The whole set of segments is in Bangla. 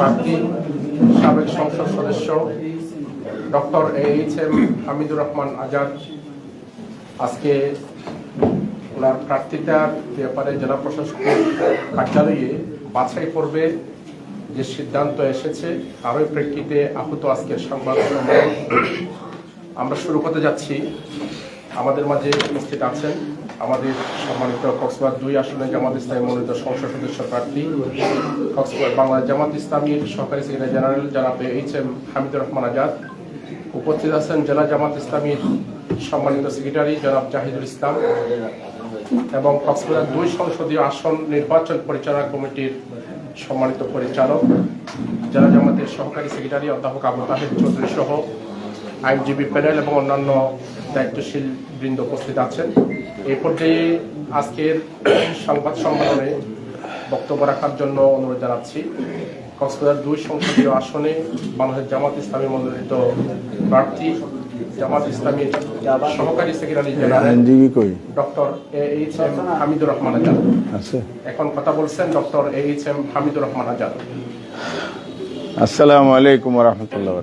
প্রার্থী, সাবেক সংসদ সদস্য, doctor H M Hamidur Rahman Azad. আজকে ওনার প্রার্থিতার ব্যাপারে জেলা প্রশাসকের কার্যালয়ে বাছাই পর্বে যে সিদ্ধান্ত এসেছে, তারই প্রেক্ষিতে আহত আজকের সংবাদ আমরা শুরু করতে যাচ্ছি। আমাদের মাঝে উপস্থিত আছেন আমাদের সম্মানিত কক্সবাজার দুই আসনে জামাত ইসলামী মনোনীত সংসদ সদস্য প্রার্থী, কক্সবাজার বাংলা জামাত ইসলামীর সহকারী সেক্রেটারি জেনারেল জনাব এইচ এম হামিদুর রহমান আজাদ। উপস্থিত আছেন জেলা জামাত ইসলামীর সম্মানিত সেক্রেটারি জনাব জাহিদুল ইসলাম এবং কক্সবাজার দুই সংসদীয় আসন নির্বাচন পরিচালনা কমিটির সম্মানিত পরিচালক, জেলা জামাতের সহকারী সেক্রেটারি অধ্যাপক আবু তাহের চৌধুরী সহ আইনজীবী প্যানেল এবং অন্যান্য দায়িত্বশীল বৃন্দ উপস্থিত আছেন। এই পর্যায়ে আজকের সংবাদ সম্মেলনে বক্তব্য রাখার জন্য অনুরোধ জানাচ্ছি। কক্সবাজার দুই সংসদীয় আসনে বাংলাদেশ জামাত ইসলামী মনোনীত প্রার্থী জামাত ইসলামীর সহকারী secretary general doctor A H M Hamidur Rahman Azad. এখন কথা বলছেন doctor A H M Hamidur Rahman Azad. আসসালামু আলাইকুম রহমতুল্লাহ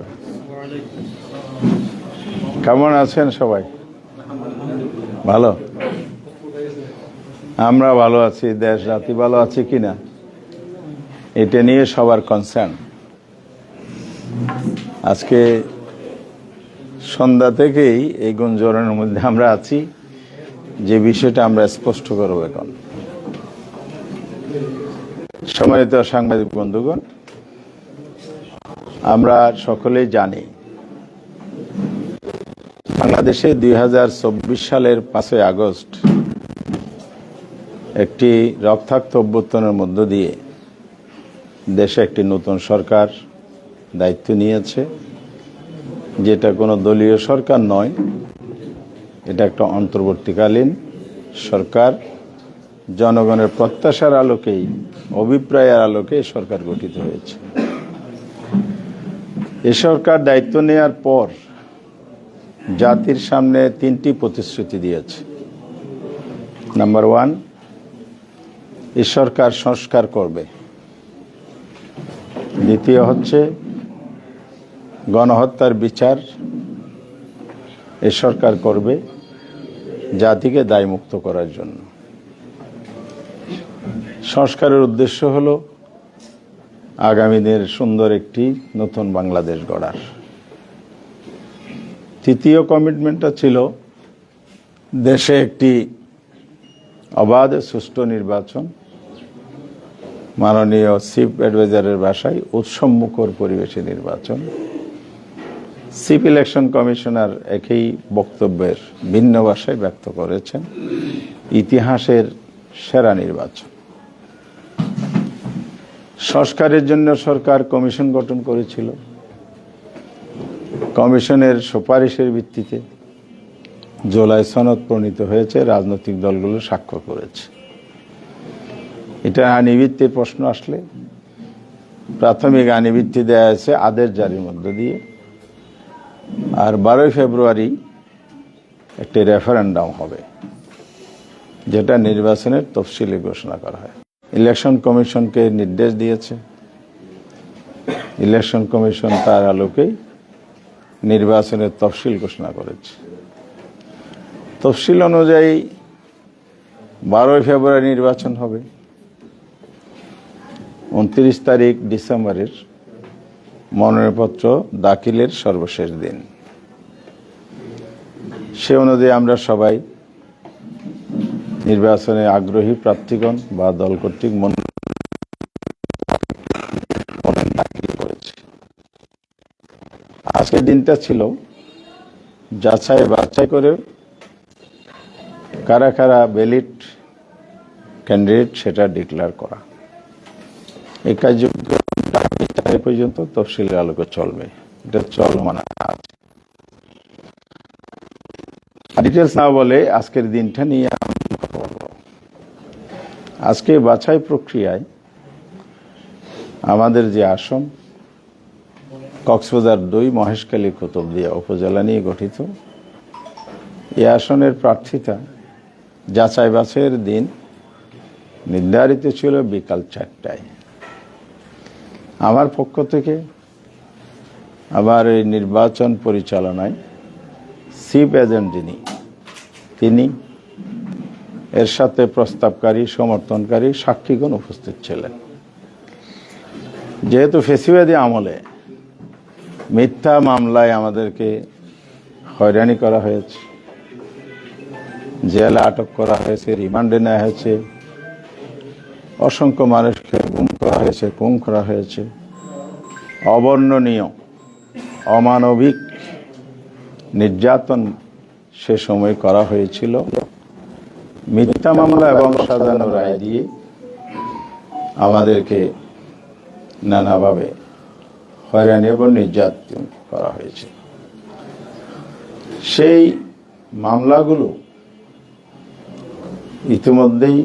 কেমন আছেন সবাই? ভালো? আমরা ভালো আছি, দেশ, জাতি ভালো আছে কিনা? এটা নিয়ে সবার কনসার্ন আজকে সন্ধ্যা থেকেই এই গুঞ্জনের মধ্যে আমরা আছি, যে বিষয়টা আমরা স্পষ্ট করব এখন। সম্মানিত সাংবাদিক বন্ধুগণ, আমরা সকলেই জানি বাংলাদেশে দুই সালের পাঁচই আগস্ট একটি রক্তাক্ত অভ্যুত্থানের মধ্য দিয়ে দেশে একটি নতুন সরকার দায়িত্ব নিয়েছে। যেটা কোনো দলীয় সরকার নয়, এটা একটা অন্তর্বর্তীকালীন সরকার। জনগণের প্রত্যাশার আলোকেই, অভিপ্রায়ের আলোকে সরকার গঠিত হয়েছে। এ সরকার দায়িত্ব নেওয়ার পর জাতির সামনে তিনটি প্রতিশ্রুতি দিয়েছে। নাম্বার ওয়ান এ সরকার সংস্কার করবে। দ্বিতীয় হচ্ছে, গণহত্যার বিচার এ সরকার করবে জাতিকে দায়মুক্ত করার জন্য। সংস্কারের উদ্দেশ্য হলো আগামী দিনের সুন্দর একটি নতুন বাংলাদেশ গড়ার। তৃতীয় কমিটমেন্টটা ছিল দেশে একটি অবাধ সুষ্ঠু নির্বাচন। মাননীয় চিফ অ্যাডভাইজারের বাসায় উৎসবমুখর পরিবেশে নির্বাচন। চিফ ইলেকশন কমিশনার একই বক্তব্যের ভিন্ন ভাষায় ব্যক্ত করেছেন। ইতিহাসের সেরা নির্বাচন। সংস্কারের জন্য সরকার কমিশন গঠন করেছিল। কমিশনের সুপারিশের ভিত্তিতে জোলাই সনদ প্রণীত হয়েছে, রাজনৈতিক দলগুলো স্বাক্ষর করেছে। এটা আনিবৃত্তির প্রশ্ন আসলে। প্রাথমিক আনিবৃত্তি দেওয়া হয়েছে আদেশ জারির মধ্য দিয়ে। আর বারোই ফেব্রুয়ারি একটি রেফারেন্ডাম হবে, যেটা নির্বাচনের তফসিলে ঘোষণা করা হয়। ইলেকশন কমিশনকে নির্দেশ দিয়েছে। ইলেকশন কমিশন তার আলোকেই নির্বাচনের তফসিল ঘোষণা করেছে। তফসিল অনুযায়ী বারোই ফেব্রুয়ারি নির্বাচন হবে। উনত্রিশ তারিখ ডিসেম্বরের মনোনয়নপত্র দাখিলের সর্বশেষ দিন। সে অনুযায়ী আমরা সবাই নির্বাচনে আগ্রহী প্রার্থীগণ বা দল কর্তৃক মনোনয়ন আজকের দিনটা ছিল যাচাই বাছাই করে কারা কারা বেলিট ক্যান্ডিডেট সেটা ডিক্লেয়ার করা। এই কার্যক্রম পর্যন্ত তফসিলের আলোকে চলবে। এটা চলমান আছে ডিটেলস না বলে আজকের দিনটা নিয়ে আমি কথা বলব। আজকে বাছাই প্রক্রিয়ায় আমাদের যে আসন কক্সবাজার দুই মহেশখালী কুতুবদিয়া উপজেলা নিয়ে গঠিত। এই আসনের প্রার্থিতা যাচাই বাছাইয়ের দিন নির্ধারিত ছিল বিকাল চারটায়। আমার পক্ষ থেকে আবার এই নির্বাচন পরিচালনায় চিফ এজেন্ট যিনি, তিনি এর সাথে প্রস্তাবকারী, সমর্থনকারী সাক্ষীগণ উপস্থিত ছিলেন। যেহেতু ফেসিবাদী আমলে মিথ্যা মামলায় আমাদেরকে হয়রানি করা হয়েছে। জেলে আটক করা হয়েছে, রিমান্ডে নেওয়া হয়েছে। অসংখ্য মানুষকে গুম করা হয়েছে গুম করা হয়েছে। অবর্ণনীয়, অমানবিক নির্যাতন সে সময় করা হয়েছিল। মিথ্যা মামলা এবং সাজানো রায় দিয়ে আমাদেরকে নানাভাবে হয়রানি এবং নির্যাতন করা হয়েছে। সেই মামলাগুলো ইতিমধ্যেই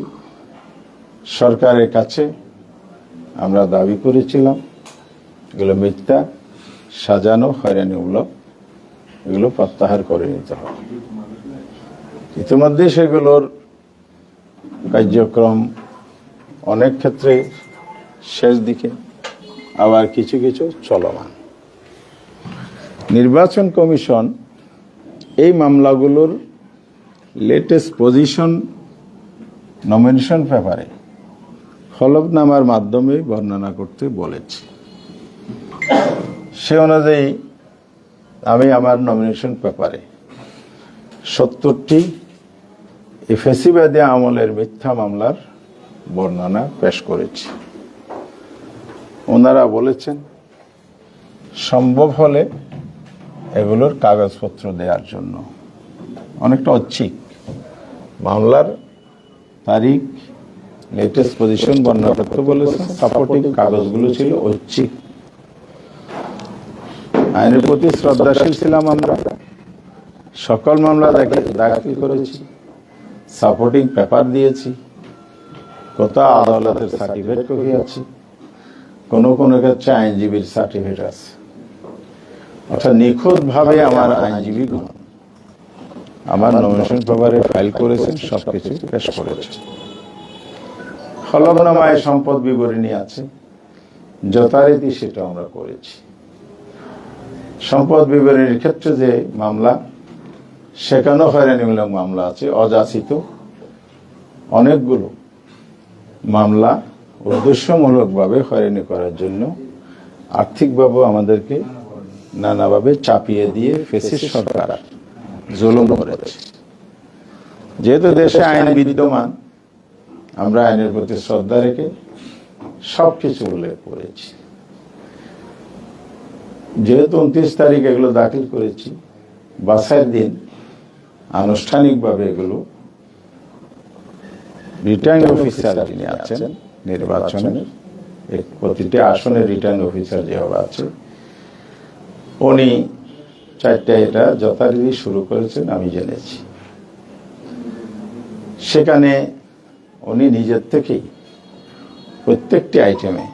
সরকারের কাছে আমরা দাবি করেছিলাম, এগুলো মিথ্যা, সাজানো, হয়রানিমূলক, এগুলো প্রত্যাহার করে নিতে হবে। ইতিমধ্যে সেগুলোর কার্যক্রম অনেক ক্ষেত্রে শেষ দিকে আবার কিছু কিছু চলমান। নির্বাচন কমিশন এই মামলাগুলোর লেটেস্ট পজিশন নমিনেশন পেপারে হলফনামার মাধ্যমে বর্ণনা করতে বলেছে। সে অনুযায়ী আমি আমার নমিনেশন পেপারে সত্তরটি ফেসিবাদী আমলের মিথ্যা মামলার বর্ণনা পেশ করেছি। ওনারা বলেছেন, সম্ভব হলে এগুলোর কাগজপত্র দেওয়ার জন্য। অনেকটা ঐচ্ছিক। মামলার তারিখ লেটেস্ট পজিশন বর্ণনা করতে বলেছেন সাপোর্টিং কাগজগুলো ছিল ঐচ্ছিক। আইনের প্রতি শ্রদ্ধাশীল ছিলাম আমরা। সকল মামলা দাখিল করেছি। সাপোর্টিং পেপার দিয়েছি। কোথাও আদালতের সার্টিফিকেট করিয়েছি কোনো কোনো ক্ষেত্রে আইনজীবীর সার্টিফিকেট আছে। অর্থাৎ নিখুঁতভাবে আমার আইনজীবীগণ আমার নমিনেশন পেপারে ফাইল করেছেন, সবকিছু পেশ করেছেন। হলফনামায় সম্পদ বিবরণী আছে, যথারীতি সেটা আমরা করেছি। সম্পদ বিবরণীর ক্ষেত্রে যে মামলা, সেখানেও হয়রানিমূলক মামলা আছে, অযাচিত অনেকগুলো মামলা উদ্দেশ্যমূলকভাবে হয়রানি করার জন্য আর্থিকভাবে আমাদেরকে নানাভাবে চাপিয়ে দিয়ে ফেসিস সরকার জুলুম করেছে। যেহেতু দেশে আইন বিদ্যমান, আমরা আইনের প্রতি শ্রদ্ধা রেখে সব কিছু উল্লেখ করেছি। যেহেতু উনত্রিশ তারিখ এগুলো দাখিল করেছি বাসার দিন আনুষ্ঠানিকভাবে এগুলো রিটার্নিং অফিসার যিনি আছেন নির্বাচনের প্রতিটি আসনের রিটার্ন অফিসার যেভাবে আছে উনি চারটা এটা যথারীতি শুরু করেছেন আমি জেনেছি। সেখানে উনি নিজের থেকেই প্রত্যেকটি আইটেমে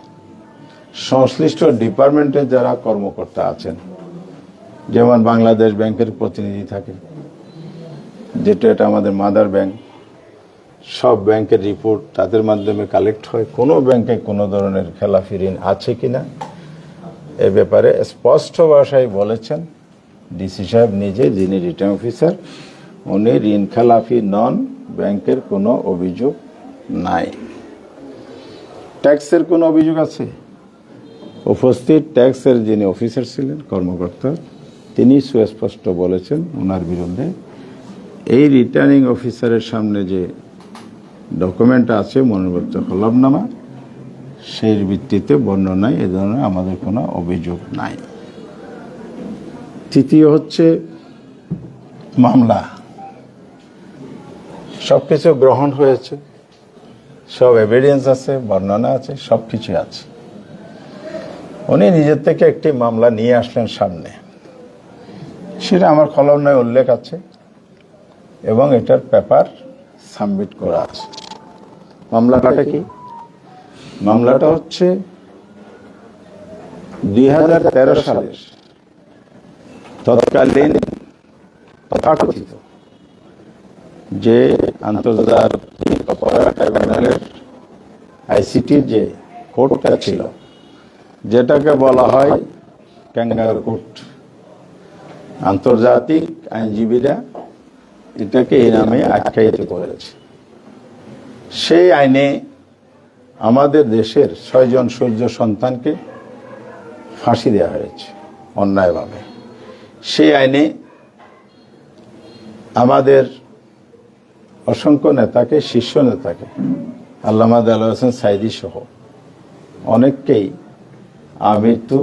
সংশ্লিষ্ট ডিপার্টমেন্টের যারা কর্মকর্তা আছেন যেমন বাংলাদেশ ব্যাংকের প্রতিনিধি থাকে যেটা এটা আমাদের মাদার ব্যাংক সব ব্যাংকের রিপোর্ট তাদের মাধ্যমে কালেক্ট হয়। কোনো ব্যাংকে কোনো ধরনের খেলাফি ঋণ আছে কি না এ ব্যাপারে স্পষ্ট ভাষায় বলেছেন ডিসি সাহেব নিজে, যিনি রিটার্ন অফিসার, উনি ঋণ খেলাফি নন, ব্যাংকের কোনো অভিযোগ নাই। ট্যাক্সের কোনো অভিযোগ আছে? উপস্থিত ট্যাক্সের যিনি অফিসার ছিলেন, কর্মকর্তা, তিনি সুস্পষ্ট বলেছেন ওনার বিরুদ্ধে এই রিটার্নিং অফিসারের সামনে যে ডকুমেন্ট আছে মনোনীত হলফনামা সেই ভিত্তিতে বর্ণনায় এ ধরনের আমাদের কোনো অভিযোগ নাই। তৃতীয় হচ্ছে মামলা। সব কিছু গ্রহণ হয়েছে। সব এভিডেন্স আছে, বর্ণনা আছে সব কিছু আছে। উনি নিজের থেকে একটি মামলা নিয়ে আসলেন সামনে। সেটা আমার কলম নয় উল্লেখ আছে এবং এটার পেপার সাবমিট করা আছে। মামলাটা কি? মামলাটা হচ্ছে দুই হাজার তেরো সালের তৎকালীন তথাকথিত যে আন্তর্জাতিক অপরাধ ট্রাইব্যুনালের আইসিটির যে কোর্টটা ছিল যেটাকে বলা হয় ক্যাঙ্গারু কোর্ট। আন্তর্জাতিক আইনজীবীরা এটাকে এই নামে আখ্যায়িত করেছে। সেই আইনে আমাদের দেশের ছয়জন সূর্য সন্তানকে ফাঁসি দেওয়া হয়েছে, অন্যায়ভাবে। সেই আইনে আমাদের অসংখ্য নেতাকে, শীর্ষ নেতাকে, আল্লামা আল হোসেন সাইদি সহ অনেককেই আমৃত্যু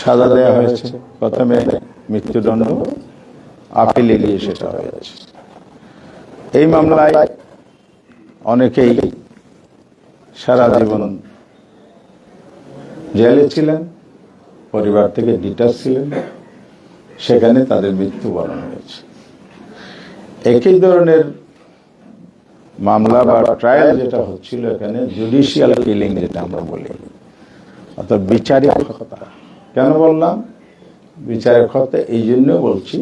সাজা দেওয়া হয়েছে। প্রথমে মৃত্যুদণ্ড আপিলে গিয়ে সেটা হয়েছে। এই মামলায় অনেকেই সারা জীবন জেলে ছিলেন, পরিবার থেকে ডিটাচ ছিলেন, সেখানে তাদের মৃত্যুবরণ হয়েছে। একই ধরনের মামলা বা ট্রায়াল যেটা হচ্ছিল এখানে জুডিশিয়াল কিলিং যেটা আমরা বলি। অর্থাৎ বিচারিক হত্যা কেন বললাম? বিচারিক হত্যা এই জন্য বলছি,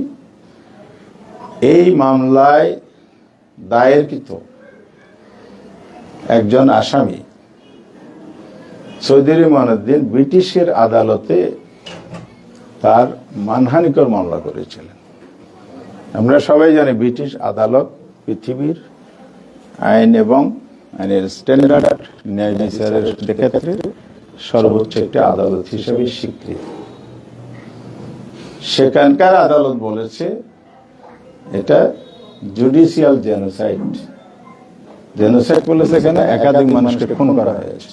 এই মামলায় দায়েরকৃত একজন আসামি। চৌধুরী মনুদ্দিন ব্রিটিশের আদালতে তার মানহানিকর মামলা করেছিলেন। আমরা সবাই জানি ব্রিটিশ আদালত পৃথিবীর আইন এবং আইনের স্ট্যান্ডার্ড ন্যায় বিচারের ক্ষেত্রে সর্বোচ্চ একটি আদালত হিসেবে স্বীকৃত। সেখানকার আদালত বলেছে, এটা জুডিশিয়াল জেনোসাইড জেনোসাইড বলেছে এখানে একাধিক মানুষকে খুন করা হয়েছে।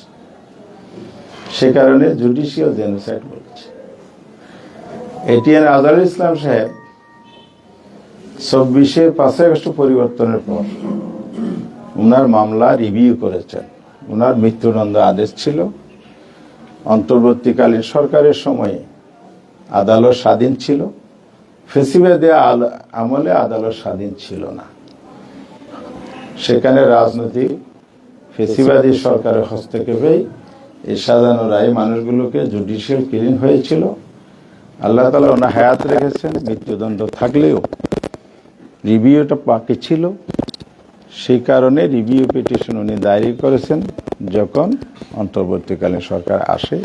সে কারণে জুডিশিয়াল জেনোসাইড বলেছে। এটিএন আজহারুল ইসলাম সাহেব চব্বিশে পাঁচই আগস্ট পরিবর্তনের পর ওনার মামলা রিভিউ করেছেন। ওনার মৃত্যুদণ্ড আদেশ ছিল। অন্তর্বর্তীকালীন সরকারের সময়ে আদালত স্বাধীন ছিল। ফেসিবাদে আল- আমলে আদালত স্বাধীন ছিল না। সেখানে রাজনৈতিক ফেসিবাদী সরকারের হস্তক্ষেপেই এই সাজানো রায় মানুষগুলোকে জুডিশিয়াল কিলিং হয়েছিল। আল্লাহ তালা ওনার হায়াত রেখেছেন, মৃত্যুদণ্ড থাকলেও রিভিউটা পাকে ছিল। সেই কারণে রিভিউ পিটিশন উনি দায়ের করেছেন যখন অন্তর্বর্তীকালীন সরকার আসে।